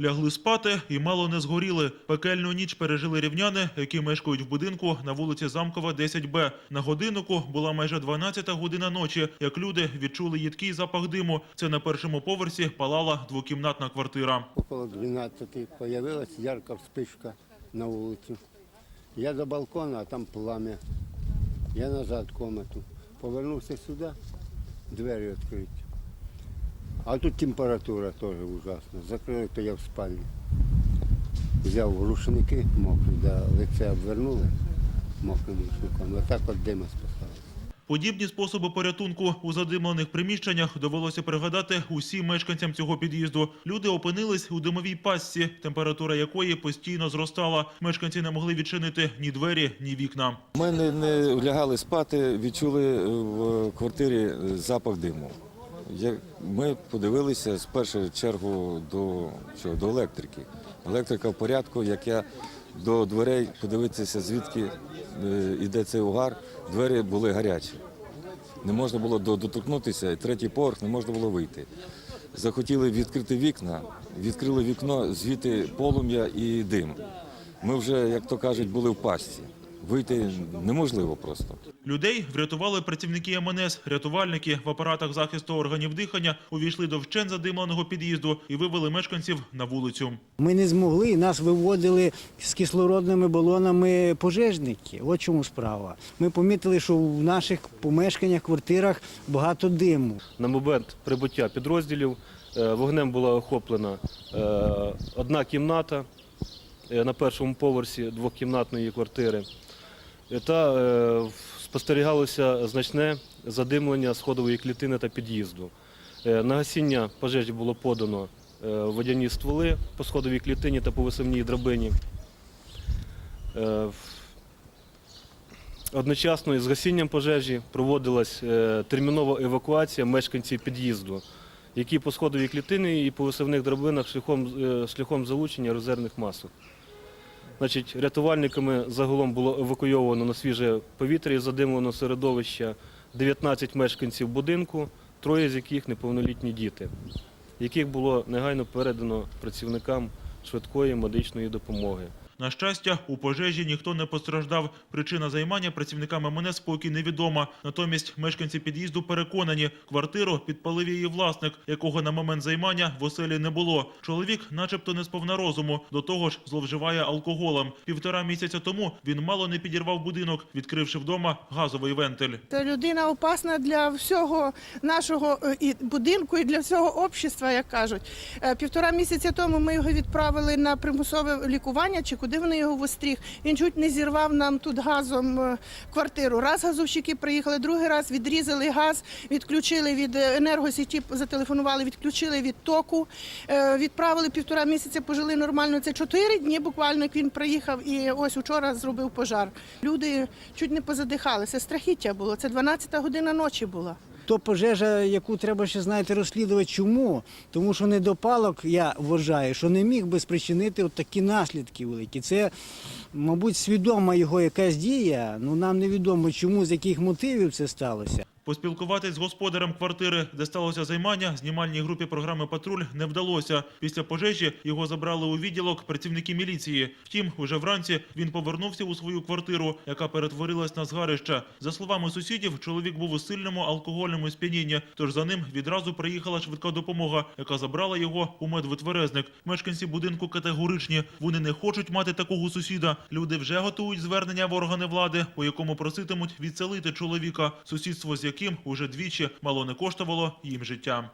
Лягли спати і мало не згоріли. Пекельну ніч пережили рівняни, які мешкають в будинку на вулиці Замкова, 10Б. На годиннику була майже 12 година ночі, як люди відчули їдкий запах диму. Це на першому поверсі палала двокімнатна квартира. Около 12 появилась ярка вспышка на вулиці. Я до балкона, а там пламя. Я назад в комнату. Повернувся сюди, двері відкриті. А тут температура теж ужасна. Закрили, то я в спальні. Взяв рушники мокрі, да, лице обвернули мокрим рушником. Отак от дима спасали. Подібні способи порятунку у задимлених приміщеннях довелося пригадати усім мешканцям цього під'їзду. Люди опинились у димовій пастці, температура якої постійно зростала. Мешканці не могли відчинити ні двері, ні вікна. Ми не, не лягали спати, відчули е, в квартирі запах диму. Ми подивилися з першої чергу до, що, до електрики. Електрика в порядку, як я до дверей подивитися, звідки е, йде цей угар, двері були гарячі. Не можна було до- доторкнутися, третій поверх не можна було вийти. Захотіли відкрити вікна, відкрили вікно, звідти полум'я і дим. Ми вже, як то кажуть, були в пастці. Вийти неможливо просто. Людей врятували працівники МНС. Рятувальники в апаратах захисту органів дихання увійшли до вчен задимленого під'їзду і вивели мешканців на вулицю. Ми не змогли, нас виводили з кислородними балонами пожежники. От чому справа. Ми помітили, що в наших помешканнях, квартирах багато диму. На момент прибуття підрозділів е, вогнем була охоплена е, одна кімната е, на першому поверсі двокімнатної квартири. Та е, спостерігалося значне задимлення сходової клітини та під'їзду. Е, На гасіння пожежі було подано е, водяні стволи по сходовій клітині та по висивній драбині. Одночасно із гасінням пожежі проводилась термінова евакуація мешканців під'їзду, які по сходовій клітині і по висивних драбинах шляхом, шляхом залучення резервних масок. Значить, рятувальниками загалом було евакуйовано на свіже повітря і задимлено середовище 19 мешканців будинку, троє з яких неповнолітні діти, яких було негайно передано працівникам швидкої медичної допомоги. На щастя, у пожежі ніхто не постраждав. Причина займання працівниками МНС поки невідома. Натомість мешканці під'їзду переконані, квартиру підпалив її власник, якого на момент займання в оселі не було. Чоловік, начебто, не сповна розуму. До того ж, зловживає алкоголем. Півтора місяця тому він мало не підірвав будинок, відкривши вдома газовий вентиль. Це людина опасна для всього нашого е, і будинку, і для всього общества, як кажуть. Е, Півтора місяця тому ми його відправили на примусове лікування, чи куди вони його востріг. Він чуть не зірвав нам тут газом е, квартиру. Раз газовщики приїхали, другий раз відрізали газ, відключили від е, енергосіті, зателефонували, відключили від току. Е, Відправили півтора місяця, пожили нормально. Це чотири дні буквально, як він приїхав, і ось учора зробив пожар. Люди чуть не позадихалися. Страхіття було. Це 12 година ночі була. То пожежа, яку треба ще знаєте, розслідувати. Чому? Тому що недопалок, я вважаю, що не міг би спричинити от такі наслідки великі. Це, мабуть, свідома його якась дія. Ну нам невідомо, чому з яких мотивів це сталося. Поспілкуватись з господарем квартири, де сталося займання, знімальній групі програми Патруль не вдалося. Після пожежі його забрали у відділок працівники міліції. Втім, уже вранці він повернувся у свою квартиру, яка перетворилась на згарище. За словами сусідів, чоловік був у сильному алкогольному сп'янінні. Тож за ним відразу приїхала швидка допомога, яка забрала його у медвитверезник. Мешканці будинку категоричні. Вони не хочуть мати такого сусіда. Люди вже готують звернення в органи влади, у якому проситимуть відселити чоловіка, сусідство з яким уже двічі мало не коштувало їм життя.